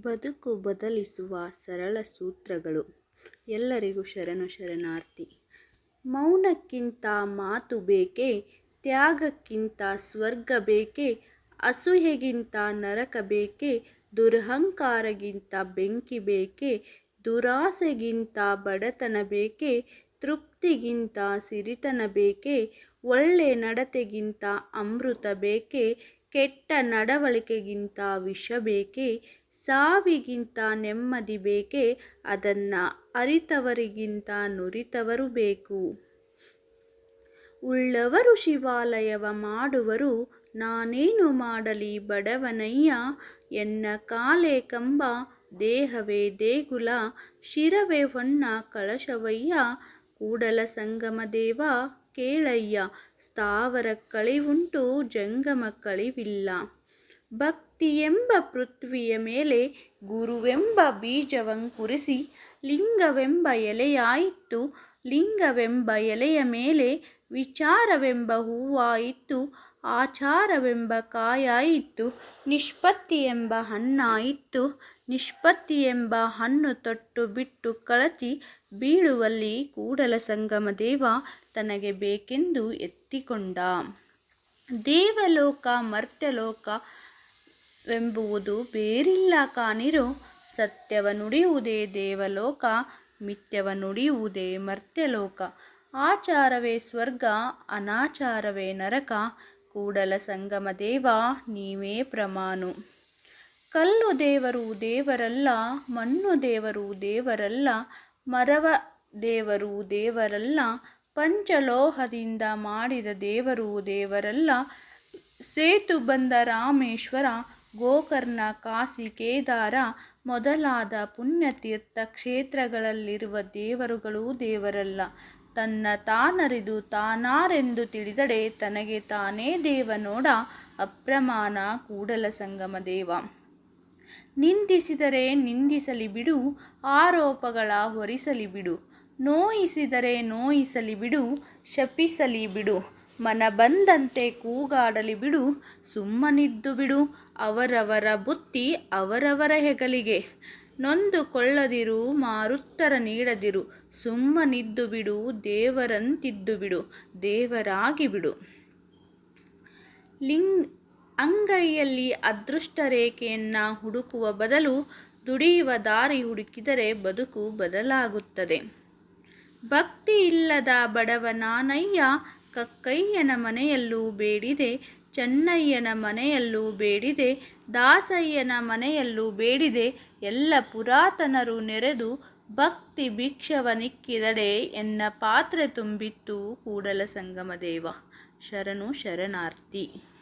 ಬದುಕು ಬದಲಿಸುವ ಸರಳ ಸೂತ್ರಗಳು. ಎಲ್ಲರಿಗೂ ಶರಣು ಶರಣಾರ್ಥಿ. ಮೌನಕ್ಕಿಂತ ಮಾತು ಬೇಕೆ, ತ್ಯಾಗಕ್ಕಿಂತ ಸ್ವರ್ಗ ಬೇಕೆ, ಅಸೂಯೆಗಿಂತ ನರಕ ಬೇಕೆ, ದುರಹಂಕಾರಗಿಂತ ಬೆಂಕಿ ಬೇಕೆ, ದುರಾಸೆಗಿಂತ ಬಡತನ ಬೇಕೆ, ತೃಪ್ತಿಗಿಂತ ಸಿರಿತನ ಬೇಕೆ, ಒಳ್ಳೆ ನಡತೆಗಿಂತ ಅಮೃತ ಬೇಕೆ, ಕೆಟ್ಟ ನಡವಳಿಕೆಗಿಂತ ವಿಷ ಬೇಕೇ ಸಾವಿಗಿಂತ ನೆಮ್ಮದಿ ಬೇಕೇ? ಅದನ್ನು ಅರಿತವರಿಗಿಂತ ನುರಿತವರು ಬೇಕು. ಉಳ್ಳವರು ಶಿವಾಲಯವ ಮಾಡುವರು. ನಾನೇನು ಮಾಡಲಿ ಬಡವನಯ್ಯ? ಎನ್ನ ಕಾಲೇ ಕಂಬ, ದೇಹವೇ ದೇಗುಲ, ಶಿರವೇ ಹೊನ್ನ ಕಳಶವಯ್ಯ. ಕೂಡಲ ಸಂಗಮ ದೇವ ಕೇಳಯ್ಯ, ಸ್ಥಾವರ ಕಳಿವುಂಟು ಜಂಗಮ ಕಳಿವಿಲ್ಲ. ಭಕ್ತಿಯೆಂಬ ಪೃಥ್ವಿಯ ಮೇಲೆ ಗುರುವೆಂಬ ಬೀಜವಂಕುರಿಸಿ ಲಿಂಗವೆಂಬ ಎಲೆಯಾಯಿತು, ಲಿಂಗವೆಂಬ ಎಲೆಯ ಮೇಲೆ ವಿಚಾರವೆಂಬ ಹೂವಾಯಿತು, ಆಚಾರವೆಂಬ ಕಾಯಾಯಿತು ನಿಷ್ಪತ್ತಿ ಎಂಬ ಹಣ್ಣಾಯಿತು ನಿಷ್ಪತ್ತಿ ಎಂಬ ಹಣ್ಣು ತೊಟ್ಟು ಬಿಟ್ಟು ಕಳಚಿ ಬೀಳುವಲ್ಲಿ ಕೂಡಲ ಸಂಗಮ ದೇವ ತನಗೆ ಬೇಕೆಂದು ಎತ್ತಿಕೊಂಡ. ದೇವಲೋಕ ಮರ್ತ್ಯಲೋಕವೆಂಬುವುದು ಬೇರಿಲ್ಲ ಕಾನಿರು. ಸತ್ಯವ ನುಡಿಯುವುದೇ ದೇವಲೋಕ, ಮಿಥ್ಯವ ನುಡಿಯುವುದೇ ಮರ್ತ್ಯಲೋಕ. ಆಚಾರವೇ ಸ್ವರ್ಗ, ಅನಾಚಾರವೇ ನರಕ. ಕೂಡಲ ಸಂಗಮ ದೇವ, ನೀವೇ ಪ್ರಮಾಣು. ಕಲ್ಲು ದೇವರು ದೇವರಲ್ಲ, ಮಣ್ಣು ದೇವರು ದೇವರಲ್ಲ, ಮರವ ದೇವರು ದೇವರಲ್ಲ, ಪಂಚಲೋಹದಿಂದ ಮಾಡಿದ ದೇವರು ದೇವರಲ್ಲ. ಸೇತು ಬಂದ ರಾಮೇಶ್ವರ ಗೋಕರ್ಣ, ಕಾಶಿ, ಕೇದಾರ ಮೊದಲಾದ ಪುಣ್ಯತೀರ್ಥ ಕ್ಷೇತ್ರಗಳಲ್ಲಿರುವ ದೇವರುಗಳು ದೇವರಲ್ಲ. ತನ್ನ ತಾನರಿದು ತಾನಾರೆಂದು ತಿಳಿದಡೆ ತನಗೆ ತಾನೇ ದೇವ ನೋಡ ಅಪ್ರಮಾಣ ಕೂಡಲ ಸಂಗಮ ದೇವ. ನಿಂದಿಸಿದರೆ ನಿಂದಿಸಲಿ ಬಿಡು, ಆರೋಪಗಳ ಹೊರಿಸಲಿ ಬಿಡು. ನೋಯಿಸಿದರೆ ನೋಯಿಸಲಿ ಬಿಡು, ಶಪಿಸಲಿ ಬಿಡು. ಮನ ಬಂದಂತೆ ಕೂಗಾಡಲಿ ಬಿಡು, ಸುಮ್ಮನಿದ್ದು ಬಿಡು, ಅವರವರ ಬುತ್ತಿ ಅವರವರ ಹೆಗಲಿಗೆ. ನೊಂದುಕೊಳ್ಳದಿರು, ಮಾರುತ್ತರ ನೀಡದಿರು, ಸುಮ್ಮನಿದ್ದು ಬಿಡು, ದೇವರಂತಿದ್ದು ಬಿಡು, ದೇವರಾಗಿ ಬಿಡು. ಲಿಂಗ್ ಅಂಗೈಯಲ್ಲಿ ಅದೃಷ್ಟ ರೇಖೆಯನ್ನು ಹುಡುಕುವ ಬದಲು ದುಡಿಯುವ ದಾರಿ ಹುಡುಕಿದರೆ ಬದುಕು ಬದಲಾಗುತ್ತದೆ. ಭಕ್ತಿ ಇಲ್ಲದ ಬಡವ ನಾನಯ್ಯ ಕಕ್ಕಯ್ಯನ ಮನೆಯಲ್ಲೂ ಬೇಡಿದೆ, ಚೆನ್ನಯ್ಯನ ಮನೆಯಲ್ಲೂ ಬೇಡಿದೆ, ದಾಸಯ್ಯನ ಮನೆಯಲ್ಲೂ ಬೇಡಿದೆ, ಎಲ್ಲ ಪುರಾತನರು ನೆರೆದು ಭಕ್ತಿ ಭಿಕ್ಷವನಿಕ್ಕಿದಡೆ ಎನ್ನ ಪಾತ್ರೆ ತುಂಬಿತ್ತು ಕೂಡಲ ಸಂಗಮದೇವ. ಶರಣು ಶರಣಾರ್ಥಿ.